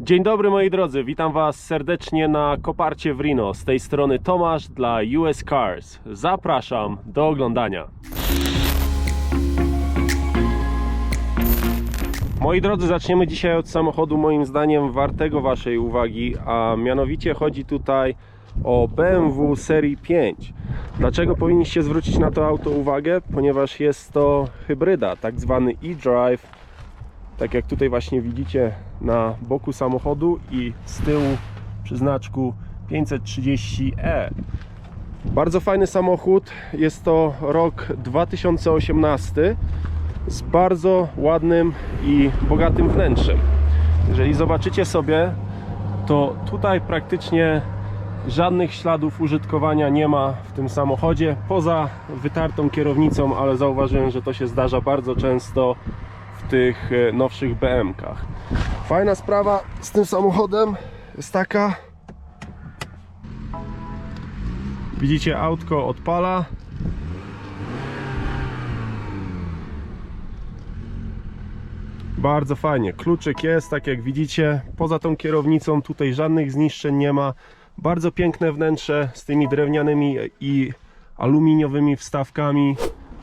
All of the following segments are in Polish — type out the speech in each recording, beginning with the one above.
Dzień dobry moi drodzy, witam Was serdecznie na Koparcie w Rino. Z tej strony Tomasz dla US Cars. Zapraszam do oglądania. Moi drodzy, zaczniemy dzisiaj od samochodu moim zdaniem wartego Waszej uwagi, a mianowicie chodzi tutaj o BMW serii 5. Dlaczego powinniście zwrócić na to auto uwagę? Ponieważ jest to hybryda, tak zwany e-drive, tak jak tutaj właśnie widzicie na boku samochodu i z tyłu przy znaczku 530e. Bardzo fajny samochód, jest to rok 2018 z bardzo ładnym i bogatym wnętrzem. Jeżeli zobaczycie sobie, to tutaj praktycznie żadnych śladów użytkowania nie ma w tym samochodzie, poza wytartą kierownicą, ale zauważyłem, że to się zdarza bardzo często w tych e, nowszych BM-kach. Fajna sprawa z tym samochodem jest taka. Widzicie, autko odpala. Bardzo fajnie. Kluczyk jest, tak jak widzicie. Poza tą kierownicą tutaj żadnych zniszczeń nie ma. Bardzo piękne wnętrze z tymi drewnianymi i aluminiowymi wstawkami.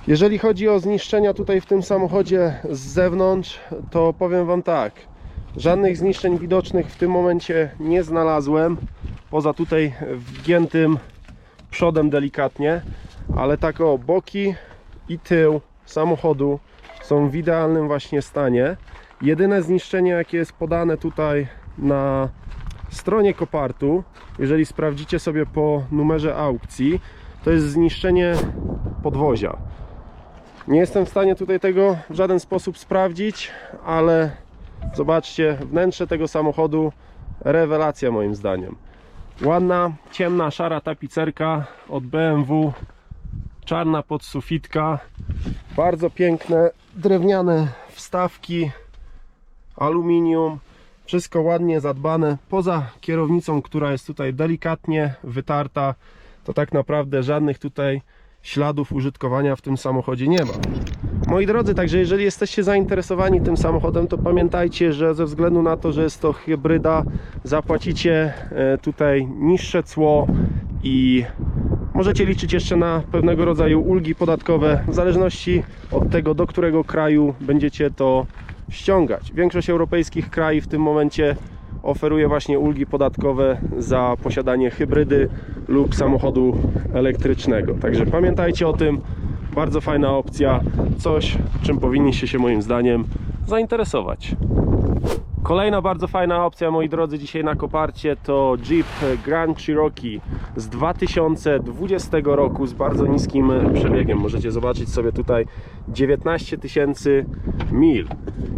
Jeżeli chodzi o zniszczenia tutaj w tym samochodzie z zewnątrz, to powiem Wam tak. Żadnych zniszczeń widocznych w tym momencie nie znalazłem. Poza tutaj wgiętym przodem delikatnie, ale tak o boki i tył samochodu są w idealnym właśnie stanie. Jedyne zniszczenie jakie jest podane tutaj na stronie kopartu, jeżeli sprawdzicie sobie po numerze aukcji, to jest zniszczenie podwozia. Nie jestem w stanie tutaj tego w żaden sposób sprawdzić, ale zobaczcie, wnętrze tego samochodu rewelacja moim zdaniem. Ładna, ciemna, szara tapicerka od BMW, czarna podsufitka, bardzo piękne drewniane wstawki, aluminium, wszystko ładnie zadbane. Poza kierownicą, która jest tutaj delikatnie wytarta, to tak naprawdę żadnych tutaj śladów użytkowania w tym samochodzie nie ma. Moi drodzy, także jeżeli jesteście zainteresowani tym samochodem, to pamiętajcie, że ze względu na to, że jest to hybryda, zapłacicie e, tutaj niższe cło i możecie liczyć jeszcze na pewnego rodzaju ulgi podatkowe, w zależności od tego, do którego kraju będziecie to ściągać. Większość europejskich krajów w tym momencie oferuje właśnie ulgi podatkowe za posiadanie hybrydy lub samochodu elektrycznego. Także pamiętajcie o tym. Bardzo fajna opcja, coś czym powinniście się moim zdaniem zainteresować. Kolejna bardzo fajna opcja, moi drodzy, dzisiaj na koparcie to Jeep Grand Cherokee z 2020 roku z bardzo niskim przebiegiem. Możecie zobaczyć sobie tutaj 19 tysięcy mil.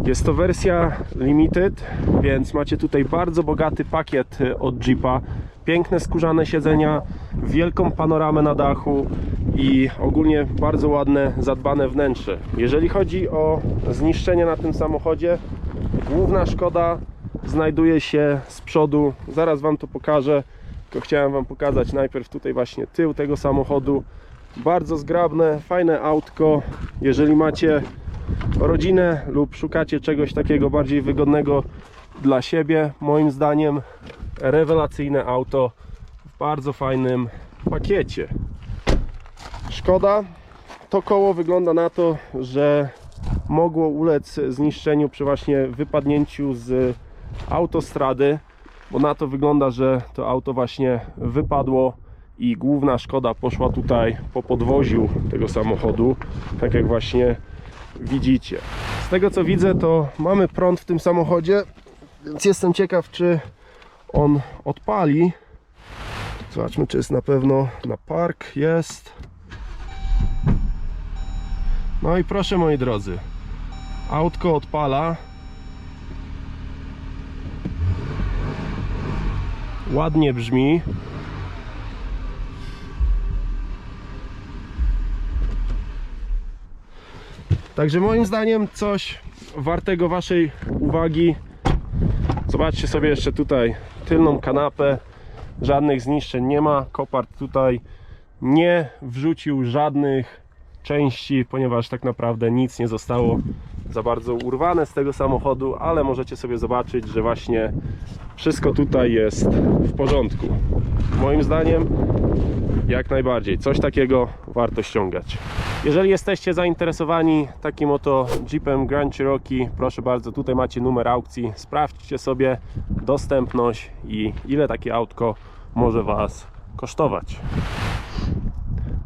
Jest to wersja limited, więc macie tutaj bardzo bogaty pakiet od Jeepa. Piękne skórzane siedzenia, wielką panoramę na dachu i ogólnie bardzo ładne, zadbane wnętrze. Jeżeli chodzi o zniszczenie na tym samochodzie, Główna szkoda znajduje się z przodu. Zaraz Wam to pokażę. Tylko chciałem Wam pokazać najpierw tutaj właśnie tył tego samochodu. Bardzo zgrabne, fajne autko. Jeżeli macie rodzinę lub szukacie czegoś takiego bardziej wygodnego dla siebie, moim zdaniem rewelacyjne auto w bardzo fajnym pakiecie. Szkoda, to koło wygląda na to, że mogło ulec zniszczeniu przy właśnie wypadnięciu z autostrady, bo na to wygląda, że to auto właśnie wypadło i główna szkoda poszła tutaj po podwoziu tego samochodu, tak jak właśnie widzicie. Z tego co widzę, to mamy prąd w tym samochodzie, więc jestem ciekaw, czy on odpali. Zobaczmy, czy jest na pewno na park. Jest. No i proszę moi drodzy, autko odpala. Ładnie brzmi. Także moim zdaniem coś wartego waszej uwagi. Zobaczcie sobie jeszcze tutaj tylną kanapę. Żadnych zniszczeń nie ma. Kopart tutaj nie wrzucił żadnych części, ponieważ tak naprawdę nic nie zostało za bardzo urwane z tego samochodu, ale możecie sobie zobaczyć, że właśnie wszystko tutaj jest w porządku. Moim zdaniem jak najbardziej. Coś takiego warto ściągać. Jeżeli jesteście zainteresowani takim oto Jeepem Grand Cherokee, proszę bardzo, tutaj macie numer aukcji. Sprawdźcie sobie dostępność i ile takie autko może Was kosztować.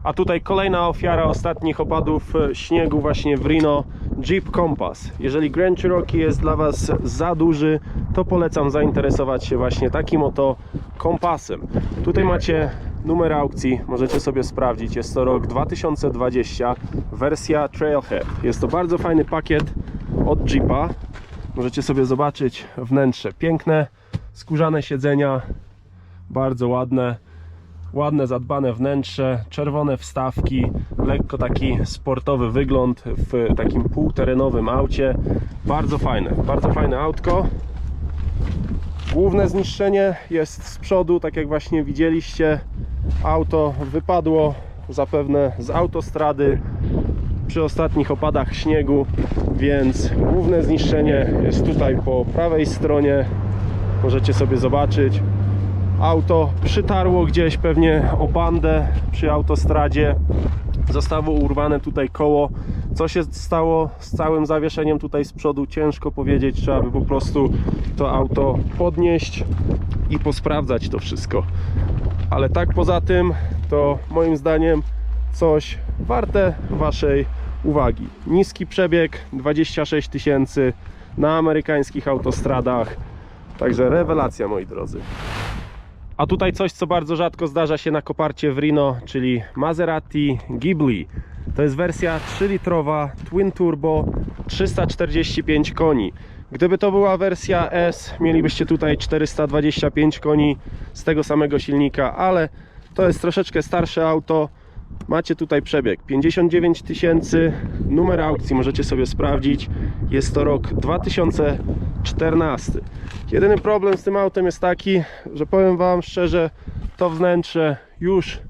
A tutaj kolejna ofiara ostatnich opadów e, śniegu właśnie w Reno Jeep Compass. Jeżeli Grand Cherokee jest dla Was za duży, to polecam zainteresować się właśnie takim oto kompasem. Tutaj macie numer aukcji, możecie sobie sprawdzić. Jest to rok 2020, wersja Trailhead. Jest to bardzo fajny pakiet od Jeepa. Możecie sobie zobaczyć wnętrze. Piękne, skórzane siedzenia, bardzo ładne ładne, zadbane wnętrze, czerwone wstawki, lekko taki sportowy wygląd w takim półterenowym aucie. Bardzo fajne, bardzo fajne autko. Główne zniszczenie jest z przodu, tak jak właśnie widzieliście. Auto wypadło zapewne z autostrady przy ostatnich opadach śniegu, więc główne zniszczenie jest tutaj po prawej stronie. Możecie sobie zobaczyć auto przytarło gdzieś pewnie o bandę przy autostradzie zostało urwane tutaj koło. Co się stało z całym zawieszeniem tutaj z przodu? Ciężko powiedzieć. Trzeba by po prostu to auto podnieść i posprawdzać to wszystko. Ale tak poza tym to moim zdaniem coś warte waszej uwagi. Niski przebieg 26 tysięcy na amerykańskich autostradach. Także rewelacja moi drodzy a tutaj coś, co bardzo rzadko zdarza się na koparcie w Reno, czyli Maserati Ghibli. To jest wersja 3-litrowa Twin Turbo 345 koni. Gdyby to była wersja S, mielibyście tutaj 425 koni z tego samego silnika, ale to jest troszeczkę starsze auto. Macie tutaj przebieg 59 tysięcy, numer aukcji możecie sobie sprawdzić. Jest to rok 2014. Jedyny problem z tym autem jest taki, że powiem Wam szczerze, to wnętrze już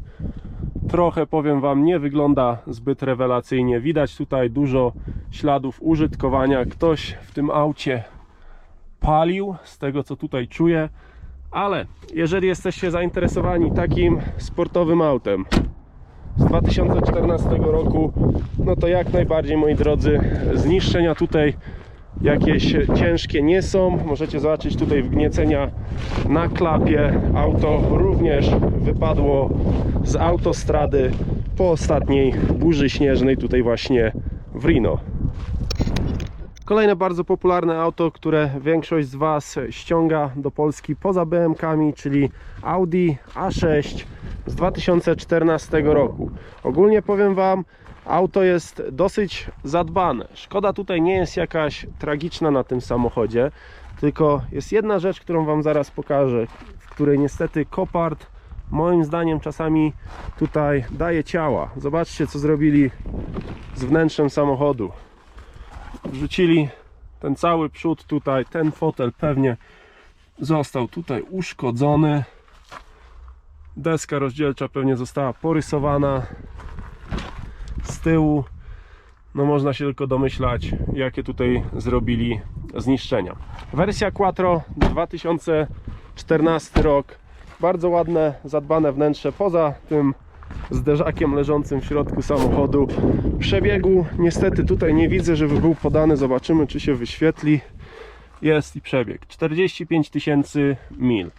trochę powiem Wam nie wygląda zbyt rewelacyjnie. Widać tutaj dużo śladów użytkowania. Ktoś w tym aucie palił, z tego co tutaj czuję. Ale jeżeli jesteście zainteresowani takim sportowym autem, z 2014 roku, no to jak najbardziej moi drodzy, zniszczenia tutaj jakieś ciężkie nie są. Możecie zobaczyć tutaj wgniecenia na klapie. Auto również wypadło z autostrady po ostatniej burzy śnieżnej tutaj właśnie w Reno. Kolejne bardzo popularne auto, które większość z Was ściąga do Polski poza BM-kami, czyli Audi A6 z 2014 roku. Ogólnie powiem Wam, auto jest dosyć zadbane. Szkoda tutaj nie jest jakaś tragiczna na tym samochodzie, tylko jest jedna rzecz, którą Wam zaraz pokażę, w której niestety Copart moim zdaniem czasami tutaj daje ciała. Zobaczcie co zrobili z wnętrzem samochodu wrzucili ten cały przód tutaj, ten fotel pewnie został tutaj uszkodzony. Deska rozdzielcza pewnie została porysowana z tyłu. No można się tylko domyślać, jakie tutaj zrobili zniszczenia. Wersja Quattro 2014 rok. Bardzo ładne, zadbane wnętrze. Poza tym zderzakiem leżącym w środku samochodu. Przebiegu niestety tutaj nie widzę, żeby był podany. Zobaczymy, czy się wyświetli. Jest i przebieg 45 tysięcy mil.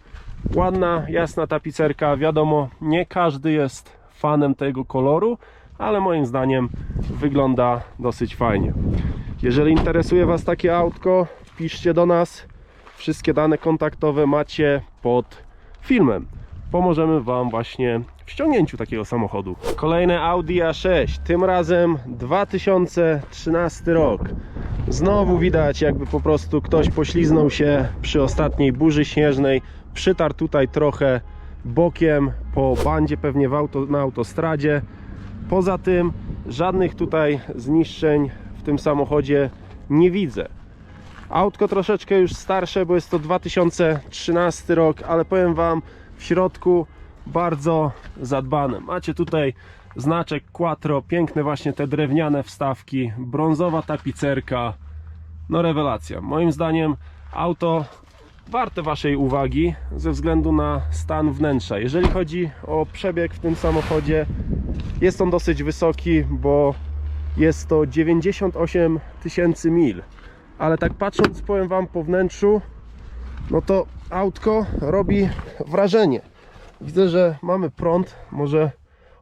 Ładna, jasna tapicerka. Wiadomo, nie każdy jest fanem tego koloru, ale moim zdaniem wygląda dosyć fajnie. Jeżeli interesuje Was takie autko, piszcie do nas. Wszystkie dane kontaktowe macie pod filmem. Pomożemy Wam właśnie w ściągnięciu takiego samochodu. Kolejne Audi A6, tym razem 2013 rok. Znowu widać, jakby po prostu ktoś pośliznął się przy ostatniej burzy śnieżnej, przytarł tutaj trochę bokiem po bandzie, pewnie auto, na autostradzie. Poza tym żadnych tutaj zniszczeń w tym samochodzie nie widzę. Autko troszeczkę już starsze, bo jest to 2013 rok, ale powiem Wam, w środku bardzo zadbane. Macie tutaj Znaczek Quattro, piękne właśnie te drewniane wstawki, brązowa tapicerka. No rewelacja. Moim zdaniem auto warte Waszej uwagi ze względu na stan wnętrza. Jeżeli chodzi o przebieg w tym samochodzie, jest on dosyć wysoki, bo jest to 98 tysięcy mil. Ale tak patrząc, powiem Wam po wnętrzu, no to autko robi wrażenie. Widzę, że mamy prąd, może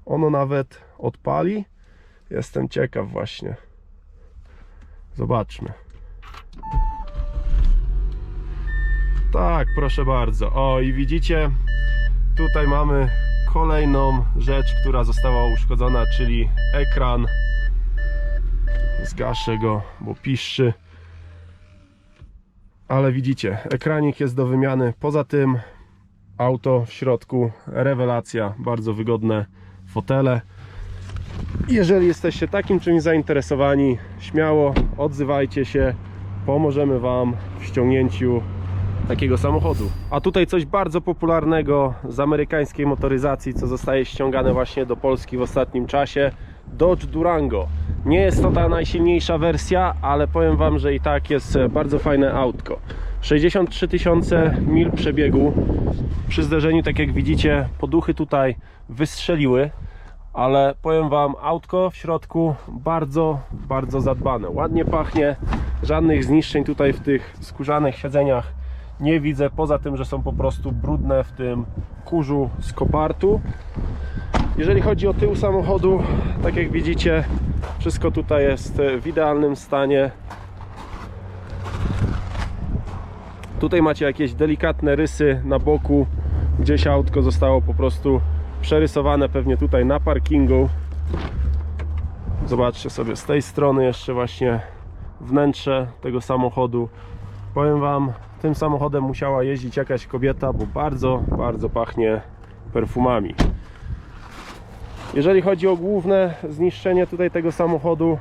ono nawet odpali. Jestem ciekaw właśnie. Zobaczmy. Tak, proszę bardzo. O, i widzicie, tutaj mamy kolejną rzecz, która została uszkodzona, czyli ekran. Zgaszę go, bo piszczy. Ale widzicie, ekranik jest do wymiany. Poza tym auto w środku, rewelacja, bardzo wygodne fotele. Jeżeli jesteście takim czymś zainteresowani, śmiało odzywajcie się, pomożemy Wam w ściągnięciu takiego samochodu. A tutaj coś bardzo popularnego z amerykańskiej motoryzacji, co zostaje ściągane właśnie do Polski w ostatnim czasie. Dodge Durango. Nie jest to ta najsilniejsza wersja, ale powiem Wam, że i tak jest bardzo fajne autko. 63 tysiące mil przebiegu. Przy zderzeniu, tak jak widzicie, poduchy tutaj wystrzeliły, ale powiem Wam, autko w środku bardzo, bardzo zadbane. Ładnie pachnie, żadnych zniszczeń tutaj w tych skórzanych siedzeniach nie widzę, poza tym, że są po prostu brudne w tym kurzu z kopartu. Jeżeli chodzi o tył samochodu, tak jak widzicie, wszystko tutaj jest w idealnym stanie. Tutaj macie jakieś delikatne rysy na boku, gdzieś autko zostało po prostu przerysowane pewnie tutaj na parkingu. Zobaczcie sobie z tej strony jeszcze właśnie wnętrze tego samochodu. Powiem Wam, tym samochodem musiała jeździć jakaś kobieta, bo bardzo, bardzo pachnie perfumami. Jeżeli chodzi o główne zniszczenie tutaj tego samochodu,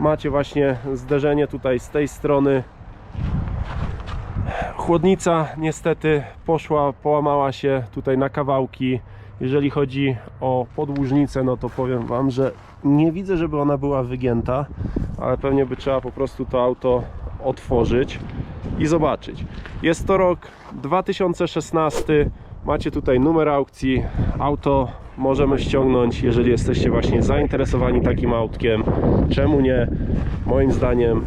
macie właśnie zderzenie tutaj z tej strony. Chłodnica niestety poszła, połamała się tutaj na kawałki. Jeżeli chodzi o podłużnicę, no to powiem Wam, że nie widzę, żeby ona była wygięta, ale pewnie by trzeba po prostu to auto otworzyć i zobaczyć. Jest to rok 2016. Macie tutaj numer aukcji. Auto możemy ściągnąć, jeżeli jesteście właśnie zainteresowani takim autkiem. Czemu nie? Moim zdaniem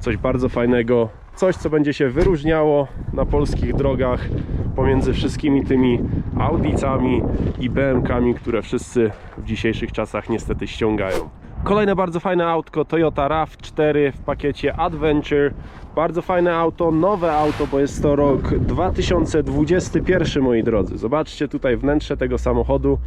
coś bardzo fajnego. Coś, co będzie się wyróżniało na polskich drogach pomiędzy wszystkimi tymi Audicami i BMKami, które wszyscy w dzisiejszych czasach niestety ściągają. Kolejne bardzo fajne autko Toyota RAV4 w pakiecie Adventure. Bardzo fajne auto, nowe auto, bo jest to rok 2021 moi drodzy. Zobaczcie tutaj wnętrze tego samochodu.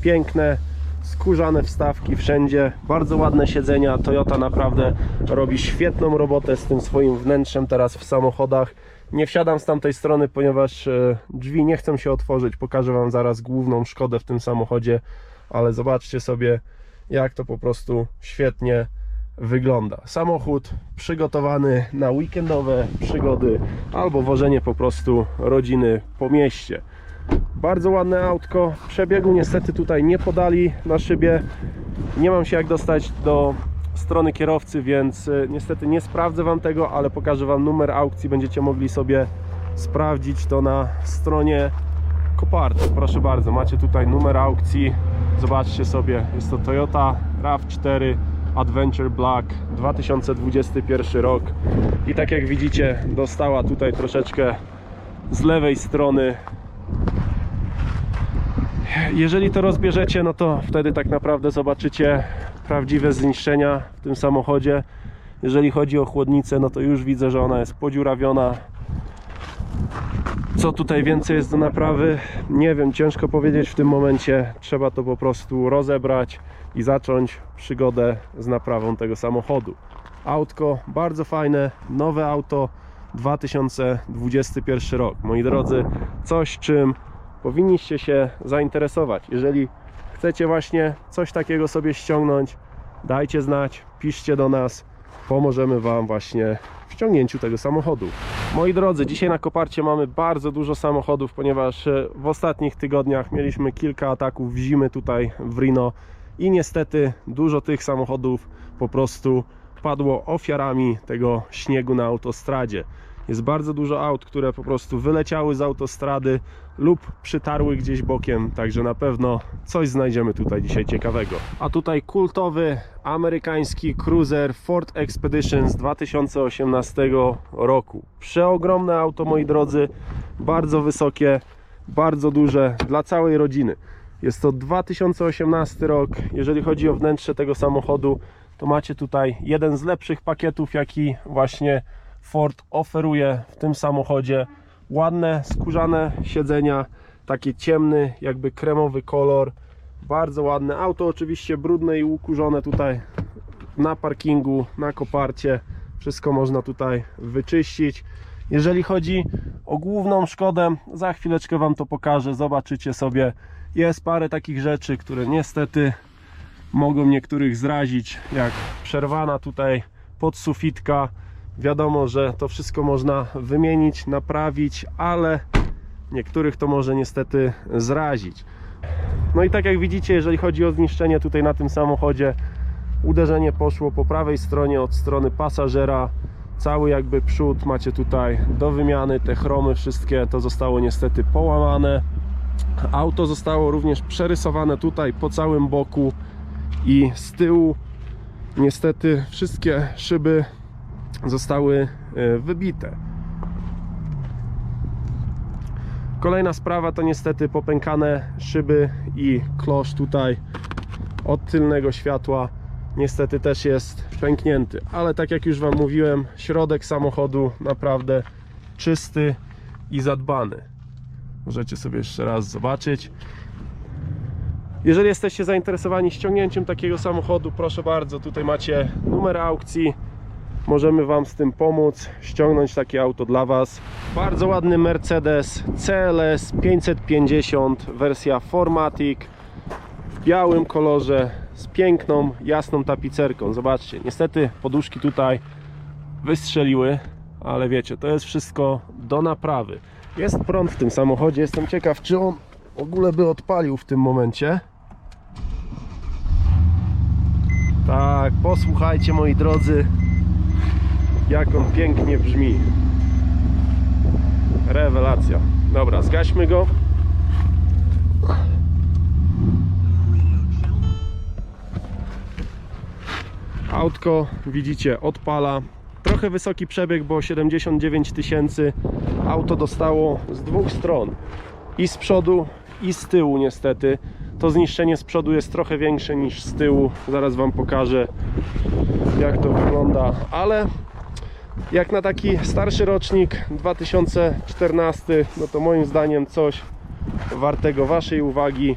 Piękne, skórzane wstawki wszędzie, bardzo ładne siedzenia. Toyota naprawdę robi świetną robotę z tym swoim wnętrzem teraz w samochodach. Nie wsiadam z tamtej strony, ponieważ e, drzwi nie chcą się otworzyć. Pokażę Wam zaraz główną szkodę w tym samochodzie, ale zobaczcie sobie jak to po prostu świetnie wygląda. Samochód przygotowany na weekendowe przygody albo wożenie po prostu rodziny po mieście. Bardzo ładne autko. Przebiegu niestety tutaj nie podali na szybie. Nie mam się jak dostać do strony kierowcy, więc y, niestety nie sprawdzę Wam tego, ale pokażę Wam numer aukcji. Będziecie mogli sobie sprawdzić to na stronie Koparty. Proszę bardzo, macie tutaj numer aukcji. Zobaczcie sobie, jest to Toyota RAV4 Adventure Black 2021 rok. I tak jak widzicie, dostała tutaj troszeczkę z lewej strony. Jeżeli to rozbierzecie, no to wtedy tak naprawdę zobaczycie prawdziwe zniszczenia w tym samochodzie. Jeżeli chodzi o chłodnicę, no to już widzę, że ona jest podziurawiona, co tutaj więcej jest do naprawy? Nie wiem, ciężko powiedzieć w tym momencie. Trzeba to po prostu rozebrać i zacząć przygodę z naprawą tego samochodu. Autko bardzo fajne, nowe auto 2021 rok. Moi drodzy, coś czym powinniście się zainteresować. Jeżeli chcecie właśnie coś takiego sobie ściągnąć, dajcie znać, piszcie do nas, pomożemy Wam właśnie ściągnięciu tego samochodu. Moi drodzy, dzisiaj na Koparcie mamy bardzo dużo samochodów, ponieważ e, w ostatnich tygodniach mieliśmy kilka ataków zimy tutaj w Rino i niestety dużo tych samochodów po prostu padło ofiarami tego śniegu na autostradzie. Jest bardzo dużo aut, które po prostu wyleciały z autostrady lub przytarły gdzieś bokiem, także na pewno coś znajdziemy tutaj dzisiaj ciekawego. A tutaj kultowy amerykański cruiser Ford Expedition z 2018 roku. Przeogromne auto, moi drodzy, bardzo wysokie, bardzo duże dla całej rodziny. Jest to 2018 rok. Jeżeli chodzi o wnętrze tego samochodu, to macie tutaj jeden z lepszych pakietów, jaki właśnie Ford oferuje w tym samochodzie. Ładne, skórzane siedzenia, taki ciemny, jakby kremowy kolor. Bardzo ładne auto, oczywiście brudne i ukurzone tutaj na parkingu, na koparcie. Wszystko można tutaj wyczyścić. Jeżeli chodzi o główną szkodę, za chwileczkę Wam to pokażę, zobaczycie sobie. Jest parę takich rzeczy, które niestety mogą niektórych zrazić, jak przerwana tutaj podsufitka. Wiadomo, że to wszystko można wymienić, naprawić, ale niektórych to może niestety zrazić. No i tak jak widzicie, jeżeli chodzi o zniszczenie tutaj na tym samochodzie, uderzenie poszło po prawej stronie od strony pasażera. Cały jakby przód macie tutaj do wymiany, te chromy wszystkie to zostało niestety połamane. Auto zostało również przerysowane tutaj po całym boku i z tyłu niestety wszystkie szyby zostały e, wybite. Kolejna sprawa to niestety popękane szyby i klosz tutaj od tylnego światła niestety też jest pęknięty, ale tak jak już Wam mówiłem, środek samochodu naprawdę czysty i zadbany. Możecie sobie jeszcze raz zobaczyć. Jeżeli jesteście zainteresowani ściągnięciem takiego samochodu, proszę bardzo, tutaj macie numer aukcji. Możemy Wam z tym pomóc, ściągnąć takie auto dla Was. Bardzo ładny Mercedes CLS 550, wersja Formatic w białym kolorze z piękną, jasną tapicerką. Zobaczcie, niestety poduszki tutaj wystrzeliły, ale wiecie, to jest wszystko do naprawy. Jest prąd w tym samochodzie, jestem ciekaw, czy on w ogóle by odpalił w tym momencie. Tak, posłuchajcie moi drodzy, jak on pięknie brzmi. Rewelacja. Dobra, zgaśmy go. Autko, widzicie, odpala. Trochę wysoki przebieg, bo 79 tysięcy. Auto dostało z dwóch stron. I z przodu, i z tyłu niestety. To zniszczenie z przodu jest trochę większe niż z tyłu. Zaraz Wam pokażę, jak to wygląda. Ale jak na taki starszy rocznik 2014, no to moim zdaniem coś wartego Waszej uwagi.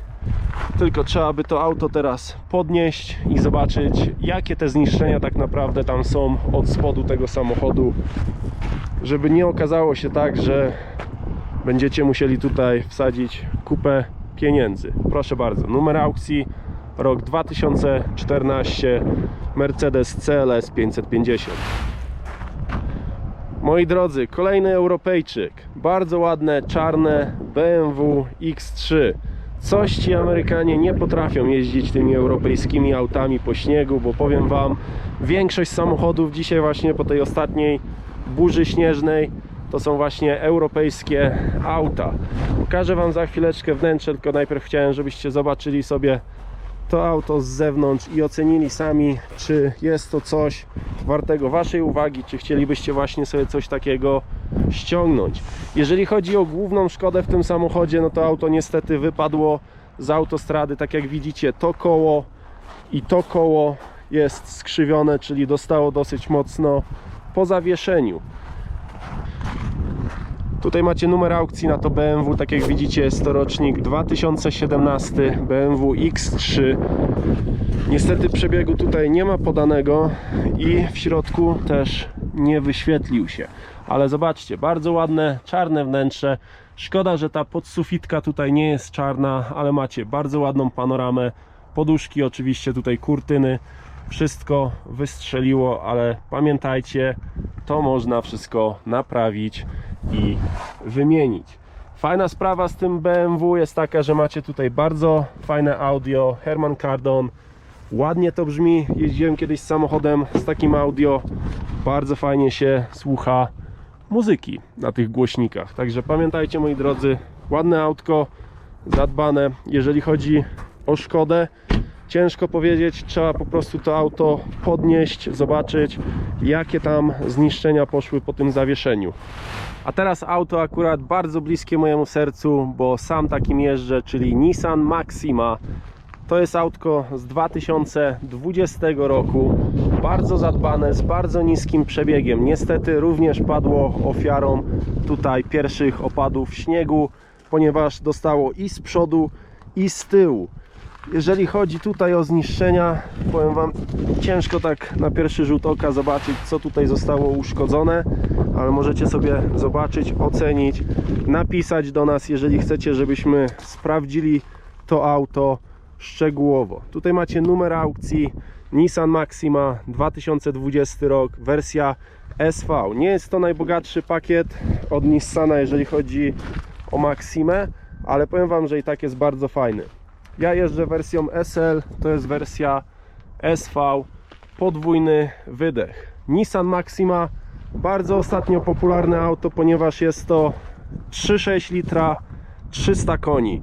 Tylko trzeba by to auto teraz podnieść i zobaczyć, jakie te zniszczenia tak naprawdę tam są od spodu tego samochodu, żeby nie okazało się tak, że będziecie musieli tutaj wsadzić kupę pieniędzy. Proszę bardzo, numer aukcji rok 2014 Mercedes CLS 550. Moi drodzy, kolejny Europejczyk. Bardzo ładne, czarne BMW X3. Coś ci Amerykanie nie potrafią jeździć tymi europejskimi autami po śniegu, bo powiem Wam, większość samochodów dzisiaj właśnie po tej ostatniej burzy śnieżnej to są właśnie europejskie auta. Pokażę Wam za chwileczkę wnętrze, tylko najpierw chciałem, żebyście zobaczyli sobie to auto z zewnątrz i ocenili sami, czy jest to coś wartego Waszej uwagi, czy chcielibyście właśnie sobie coś takiego ściągnąć. Jeżeli chodzi o główną szkodę w tym samochodzie, no to auto niestety wypadło z autostrady, tak jak widzicie, to koło i to koło jest skrzywione, czyli dostało dosyć mocno po zawieszeniu. Tutaj macie numer aukcji na to BMW, tak jak widzicie jest to rocznik 2017 BMW X3 Niestety przebiegu tutaj nie ma podanego i w środku też nie wyświetlił się. Ale zobaczcie, bardzo ładne czarne wnętrze. Szkoda, że ta podsufitka tutaj nie jest czarna ale macie bardzo ładną panoramę. Poduszki, oczywiście tutaj kurtyny. Wszystko wystrzeliło, ale pamiętajcie, to można wszystko naprawić i wymienić. Fajna sprawa z tym BMW jest taka, że macie tutaj bardzo fajne audio, Herman Kardon, ładnie to brzmi, jeździłem kiedyś samochodem z takim audio, bardzo fajnie się słucha muzyki na tych głośnikach. Także pamiętajcie moi drodzy, ładne autko, zadbane. Jeżeli chodzi o Szkodę, ciężko powiedzieć, trzeba po prostu to auto podnieść, zobaczyć jakie tam zniszczenia poszły po tym zawieszeniu. A teraz auto akurat bardzo bliskie mojemu sercu, bo sam takim jeżdżę, czyli Nissan Maxima. To jest autko z 2020 roku, bardzo zadbane, z bardzo niskim przebiegiem. Niestety również padło ofiarą tutaj pierwszych opadów śniegu, ponieważ dostało i z przodu, i z tyłu. Jeżeli chodzi tutaj o zniszczenia, powiem Wam, ciężko tak na pierwszy rzut oka zobaczyć, co tutaj zostało uszkodzone, ale możecie sobie zobaczyć, ocenić, napisać do nas, jeżeli chcecie, żebyśmy sprawdzili to auto szczegółowo. Tutaj macie numer aukcji Nissan Maxima 2020 rok, wersja SV. Nie jest to najbogatszy pakiet od Nissana, jeżeli chodzi o Maximę, ale powiem Wam, że i tak jest bardzo fajny. Ja jeżdżę wersją SL, to jest wersja SV, podwójny wydech. Nissan Maxima, bardzo ostatnio popularne auto, ponieważ jest to 3,6 litra, 300 koni.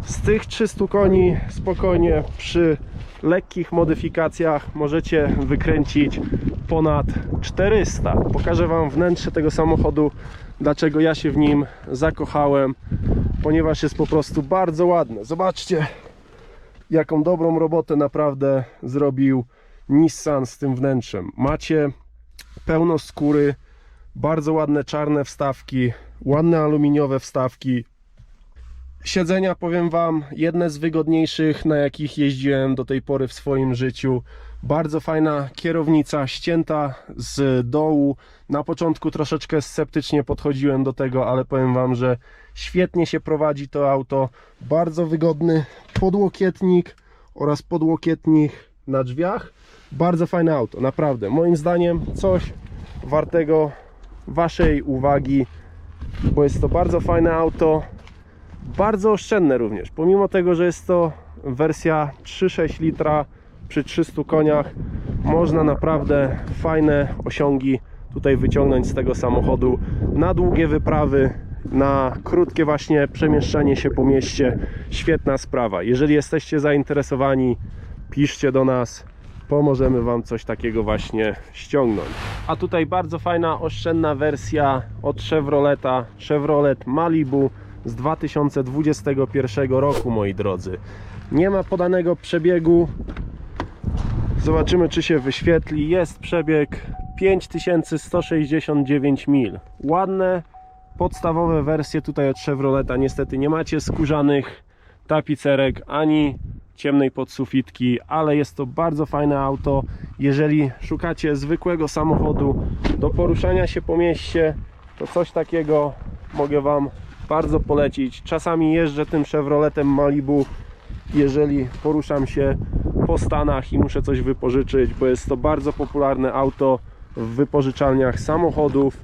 Z tych 300 koni spokojnie przy lekkich modyfikacjach możecie wykręcić ponad 400. Pokażę Wam wnętrze tego samochodu, dlaczego ja się w nim zakochałem, ponieważ jest po prostu bardzo ładne. Zobaczcie, jaką dobrą robotę naprawdę zrobił Nissan z tym wnętrzem. Macie pełno skóry, bardzo ładne czarne wstawki, ładne aluminiowe wstawki. Siedzenia, powiem Wam, jedne z wygodniejszych, na jakich jeździłem do tej pory w swoim życiu. Bardzo fajna kierownica, ścięta z dołu. Na początku troszeczkę sceptycznie podchodziłem do tego, ale powiem Wam, że świetnie się prowadzi to auto. Bardzo wygodny podłokietnik oraz podłokietnik na drzwiach. Bardzo fajne auto, naprawdę. Moim zdaniem coś wartego Waszej uwagi, bo jest to bardzo fajne auto bardzo oszczędne również. Pomimo tego, że jest to wersja 3,6 litra przy 300 koniach, można naprawdę fajne osiągi tutaj wyciągnąć z tego samochodu na długie wyprawy, na krótkie właśnie przemieszczanie się po mieście. Świetna sprawa. Jeżeli jesteście zainteresowani, piszcie do nas. Pomożemy Wam coś takiego właśnie ściągnąć. A tutaj bardzo fajna, oszczędna wersja od Chevroleta, Chevrolet Malibu z 2021 roku, moi drodzy. Nie ma podanego przebiegu. Zobaczymy, czy się wyświetli. Jest przebieg 5169 mil. Ładne, podstawowe wersje tutaj od Chevroleta. Niestety nie macie skórzanych tapicerek ani ciemnej podsufitki, ale jest to bardzo fajne auto. Jeżeli szukacie zwykłego samochodu do poruszania się po mieście, to coś takiego mogę Wam bardzo polecić. Czasami jeżdżę tym Chevroletem Malibu, jeżeli poruszam się po Stanach i muszę coś wypożyczyć, bo jest to bardzo popularne auto w wypożyczalniach samochodów.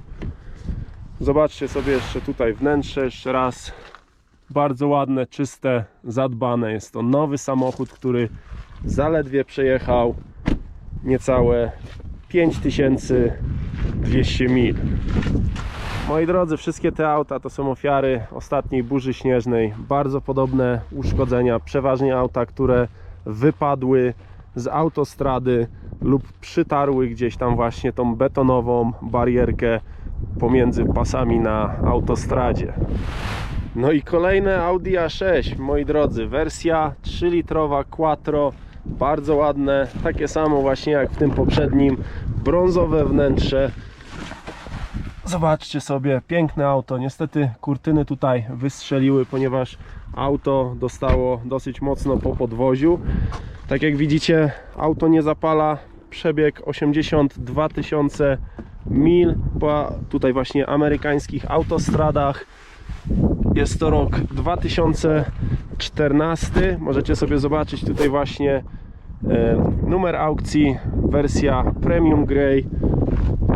Zobaczcie sobie jeszcze tutaj wnętrze, jeszcze raz. Bardzo ładne, czyste, zadbane. Jest to nowy samochód, który zaledwie przejechał niecałe 5200 mil. Moi drodzy, wszystkie te auta to są ofiary ostatniej burzy śnieżnej. Bardzo podobne uszkodzenia, przeważnie auta, które wypadły z autostrady lub przytarły gdzieś tam właśnie tą betonową barierkę pomiędzy pasami na autostradzie. No i kolejne Audi A6, moi drodzy, wersja 3-litrowa Quattro, bardzo ładne, takie samo właśnie jak w tym poprzednim, brązowe wnętrze. Zobaczcie sobie, piękne auto. Niestety kurtyny tutaj wystrzeliły, ponieważ auto dostało dosyć mocno po podwoziu. Tak jak widzicie, auto nie zapala. Przebieg 82 tysiące mil po tutaj właśnie amerykańskich autostradach. Jest to rok 2014. Możecie sobie zobaczyć tutaj właśnie E, Numer aukcji, wersja Premium Grey.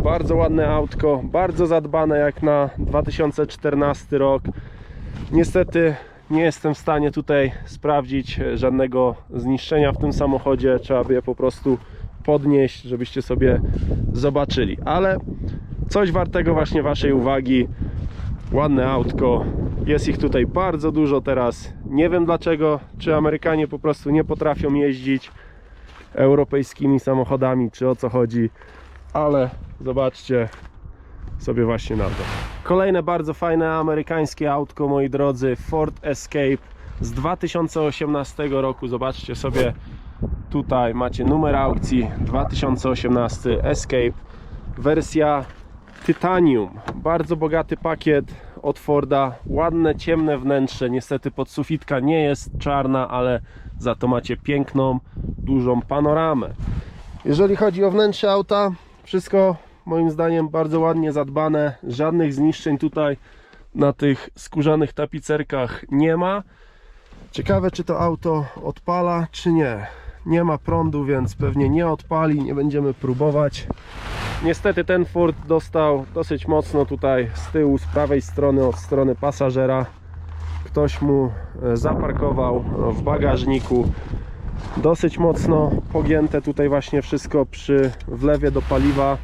Bardzo ładne autko, bardzo zadbane jak na 2014 rok. Niestety nie jestem w stanie tutaj sprawdzić e, żadnego zniszczenia w tym samochodzie. Trzeba by je po prostu podnieść, żebyście sobie zobaczyli. Ale coś wartego właśnie Waszej uwagi. Ładne autko. Jest ich tutaj bardzo dużo teraz. Nie wiem dlaczego, czy Amerykanie po prostu nie potrafią jeździć europejskimi samochodami, czy o co chodzi, ale zobaczcie sobie właśnie na to. Kolejne bardzo fajne amerykańskie autko, moi drodzy, Ford Escape z 2018 roku. Zobaczcie sobie tutaj macie numer aukcji 2018 Escape wersja Titanium. Bardzo bogaty pakiet od Forda. Ładne, ciemne wnętrze. Niestety podsufitka nie jest czarna, ale za to macie piękną, dużą panoramę. Jeżeli chodzi o wnętrze auta, wszystko moim zdaniem bardzo ładnie zadbane. Żadnych zniszczeń tutaj na tych skórzanych tapicerkach nie ma. Ciekawe, czy to auto odpala, czy nie. Nie ma prądu, więc pewnie nie odpali. Nie będziemy próbować. Niestety ten Ford dostał dosyć mocno tutaj z tyłu, z prawej strony, od strony pasażera. Ktoś mu e, zaparkował w bagażniku. Dosyć mocno pogięte tutaj właśnie wszystko przy wlewie do paliwa,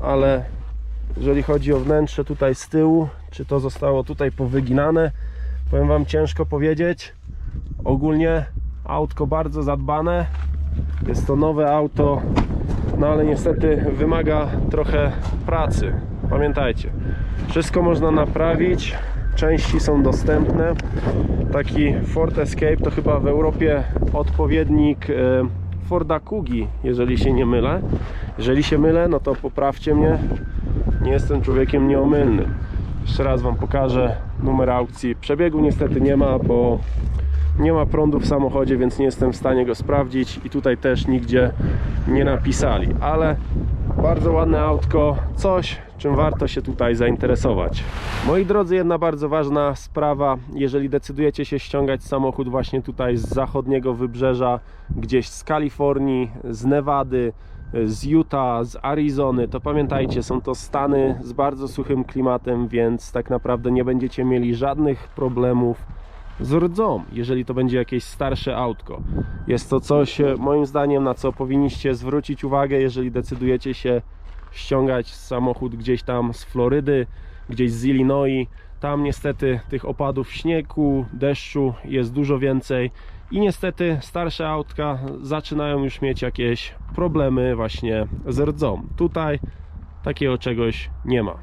ale jeżeli chodzi o wnętrze tutaj z tyłu, czy to zostało tutaj powyginane, powiem Wam ciężko powiedzieć. Ogólnie autko bardzo zadbane. Jest to nowe auto, no ale niestety wymaga trochę pracy. Pamiętajcie, wszystko można naprawić, części są dostępne. Taki Ford Escape to chyba w Europie odpowiednik e, Forda Kugi, jeżeli się nie mylę. Jeżeli się mylę, no to poprawcie mnie. Nie jestem człowiekiem nieomylnym. Jeszcze raz Wam pokażę numer aukcji. Przebiegu niestety nie ma, bo nie ma prądu w samochodzie, więc nie jestem w stanie go sprawdzić i tutaj też nigdzie nie napisali, ale bardzo ładne autko, coś czym warto się tutaj zainteresować. Moi drodzy, jedna bardzo ważna sprawa, jeżeli decydujecie się ściągać samochód właśnie tutaj z zachodniego wybrzeża, gdzieś z Kalifornii, z Nevady, z Utah, z Arizony, to pamiętajcie, są to stany z bardzo suchym klimatem, więc tak naprawdę nie będziecie mieli żadnych problemów z rdzą, jeżeli to będzie jakieś starsze autko. Jest to coś, e, moim zdaniem, na co powinniście zwrócić uwagę, jeżeli decydujecie się ściągać samochód gdzieś tam z Florydy, gdzieś z Illinois. Tam niestety tych opadów śniegu, deszczu jest dużo więcej i niestety starsze autka zaczynają już mieć jakieś problemy właśnie z rdzą. Tutaj takiego czegoś nie ma.